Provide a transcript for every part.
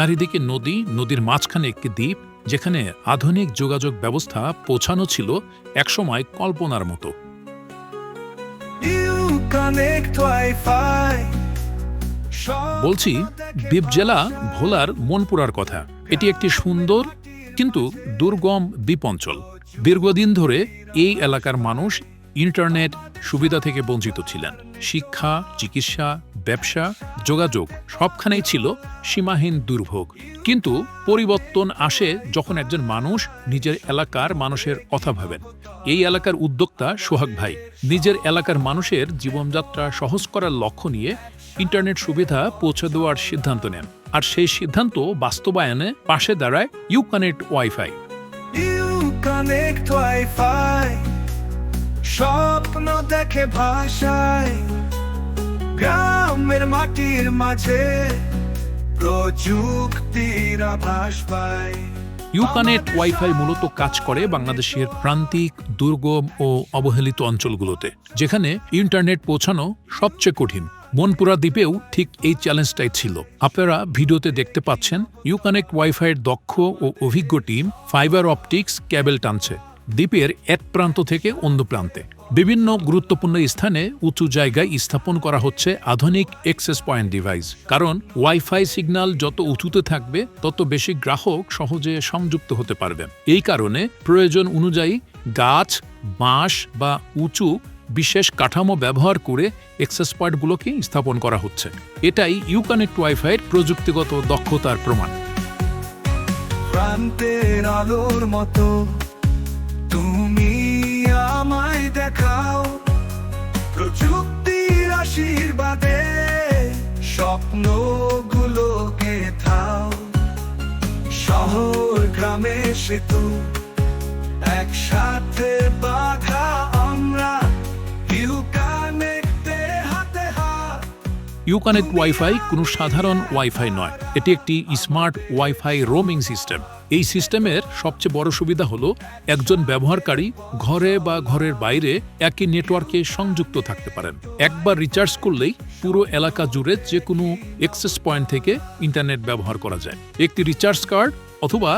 চারিদিকে নদী নদীর মাঝখানে একটি দ্বীপ যেখানে আধুনিক যোগাযোগ ব্যবস্থা পৌঁছানো ছিল একসময় কল্পনার মতো. বলছি দ্বীপ জেলা ভোলার মনপুরার কথা। এটি একটি সুন্দর কিন্তু দুর্গম দ্বীপ অঞ্চল। দীর্ঘদিন ধরে এই এলাকার মানুষ ইন্টারনেট সুবিধা থেকে বঞ্চিত ছিলেন। শিক্ষা, চিকিৎসা, ব্যবসা, যোগাযোগ, সবখানেই ছিল সীমাহীন দুর্ভোগ। কিন্তু পরিবর্তন আসে যখন একজন মানুষ নিজের এলাকার মানুষের কথা ভাবেন। এই এলাকার উদ্যোক্তা সোহাগ ভাই। নিজের এলাকার মানুষের জীবনযাত্রা সহজ করার লক্ষ্য নিয়ে ইন্টারনেট সুবিধা পৌঁছে দেওয়ার সিদ্ধান্ত নেন। আর সেই সিদ্ধান্ত বাস্তবায়নে পাশে দাঁড়ায় ইউ কানেক্ট ওয়াইফাই. স্বপ্ন দেখে ভাষায় গ্রামের মাটির মাঝে প্রযুক্তির আভাস পায়। ইউকানেট ওয়াইফাই মূলত কাজ করে বাংলাদেশের প্রান্তিক দুর্গম ও অবহেলিত অঞ্চলগুলোতে যেখানে ইন্টারনেট পৌঁছানো সবচেয়ে কঠিন। মনপুরা দ্বীপেও ঠিক এই চ্যালেঞ্জটাই ছিল। আপনারা ভিডিওতে দেখতে পাচ্ছেন ইউকানেক্ট ওয়াইফাইয়ের দক্ষ ও অভিজ্ঞ টিম ফাইবার অপটিক্স ক্যাবেল টানছে। দ্বীপের এক প্রান্ত থেকে অন্য প্রান্তে। বিভিন্ন গুরুত্বপূর্ণ স্থানে উঁচু জায়গায় স্থাপন করা হচ্ছে আধুনিক এক্সেস পয়েন্ট ডিভাইস কারণ ওয়াইফাই সিগন্যাল যত উঁচুতে থাকবে, তত বেশি গ্রাহক সহজে সংযুক্ত হতে পারবে। এই কারণে প্রয়োজন অনুযায়ী গাছ, বাঁশ বা উঁচু বিশেষ কাঠামো ব্যবহার করে এক্সেস পয়েন্টগুলোকে স্থাপন করা হচ্ছে। এটাই ইউকানেক্ট ওয়াইফাইয়ের প্রযুক্তিগত দক্ষতার প্রমাণ। প্রান্তের আলোর মতো স্বপ্নগুলোকে থাও। শহর, গ্রামে সেতু, একসাথে বাধা আমরা। ইউ কানেক্টে হাত ইউকানেক্ট ওয়াইফাই কোনো সাধারণ ওয়াইফাই নয়। এটি একটি স্মার্ট ওয়াইফাই রোমিং সিস্টেম। এই সিস্টেমের সবচেয়ে বড় সুবিধা হলো একজন ব্যবহারকারী ঘরে বা ঘরের বাইরে একই নেটওয়ার্কে সংযুক্ত থাকতে পারেন। একবার রিচার্জ করলেই পুরো এলাকা জুড়ে যে কোনো এক্সেস পয়েন্ট থেকে ইন্টারনেট ব্যবহার করা যায়। একটি রিচার্জ কার্ড অথবা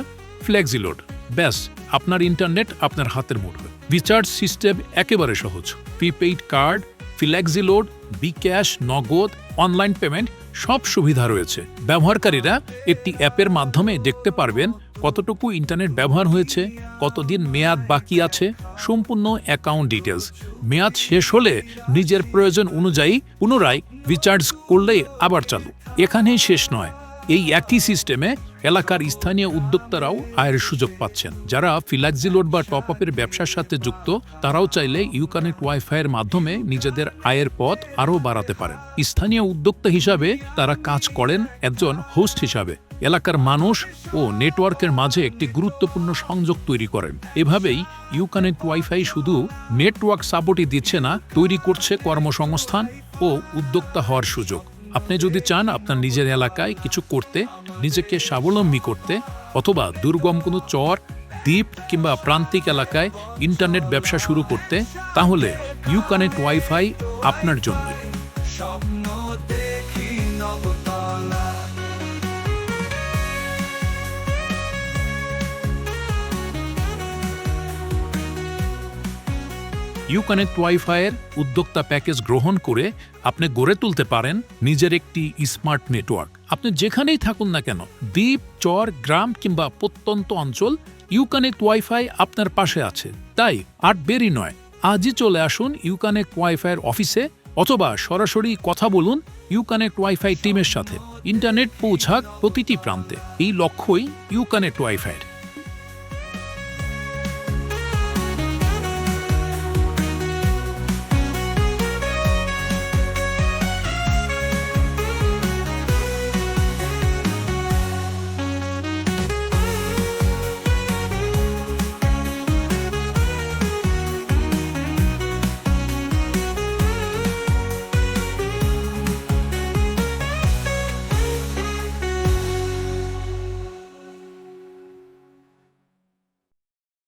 ফ্লেক্সিলোড ব্যাস, আপনার ইন্টারনেট আপনার হাতের মুঠোয়। রিচার্জ সিস্টেম একেবারে সহজ। প্রিপেইড কার্ড ফ্লেক্সিলোড বিক্যাশ নগদ অনলাইন পেমেন্ট সব সুবিধা রয়েছে। ব্যবহারকারীরা একটি অ্যাপের মাধ্যমে দেখতে পারবেন কতটুকু ইন্টারনেট ব্যবহার হয়েছে, কতদিন মেয়াদ বাকি আছে, সম্পূর্ণ অ্যাকাউন্ট ডিটেলস মেয়াদ শেষ হলে নিজের প্রয়োজন অনুযায়ী পুনরায় রিচার্জ করলেই আবার চালু। এখানেই শেষ নয়, এই একই সিস্টেমে এলাকার স্থানীয় উদ্যোক্তারাও আয়ের সুযোগ পাচ্ছেন। যারা ফিলাক্সি লোড বা টপ আপের ব্যবসার সাথে যুক্ত, তারাও চাইলে ইউকানেক্ট ওয়াইফাইয়ের মাধ্যমে নিজেদের আয়ের পথ আরও বাড়াতে পারেন। স্থানীয় উদ্যোক্তা হিসাবে তারা কাজ করেন একজন হোস্ট হিসাবে। এলাকার মানুষ ও নেটওয়ার্কের মাঝে একটি গুরুত্বপূর্ণ সংযোগ তৈরি করেন। এভাবেই ইউকানেক্ট ওয়াইফাই শুধু নেটওয়ার্ক সাপোর্টই দিচ্ছে না, তৈরি করছে কর্মসংস্থান ও উদ্যোক্তা হওয়ার সুযোগ। আপনি যদি চান আপনার নিজের এলাকায় কিছু করতে, নিজেকে স্বাবলম্বী করতে অথবা দুর্গম কোনো চর, দ্বীপ কিংবা প্রান্তিক এলাকায় ইন্টারনেট ব্যবসা শুরু করতে, তাহলে ইউ কানেক্ট ওয়াইফাই আপনার জন্য ইউ কানেক্ট ওয়াইফাইয়ের উদ্যোক্তা প্যাকেজ গ্রহণ করে আপনি গড়ে তুলতে পারেন নিজের একটি স্মার্ট নেটওয়ার্ক। আপনি যেখানেই থাকুন না কেন, দ্বীপ, চর, গ্রাম কিংবা প্রত্যন্ত অঞ্চল, ইউ কানেক্ট ওয়াইফাই আপনার পাশে আছে। তাই আর বেরি নয়, আজই চলে আসুন ইউ কানেক্ট ওয়াইফাইয়ের অফিসে অথবা সরাসরি কথা বলুন ইউ কানেক্ট ওয়াইফাই টিমের সাথে। ইন্টারনেট পৌঁছাক প্রতিটি প্রান্তে। এই লক্ষ্যই ইউ কানেক্ট ওয়াইফাইয়ের।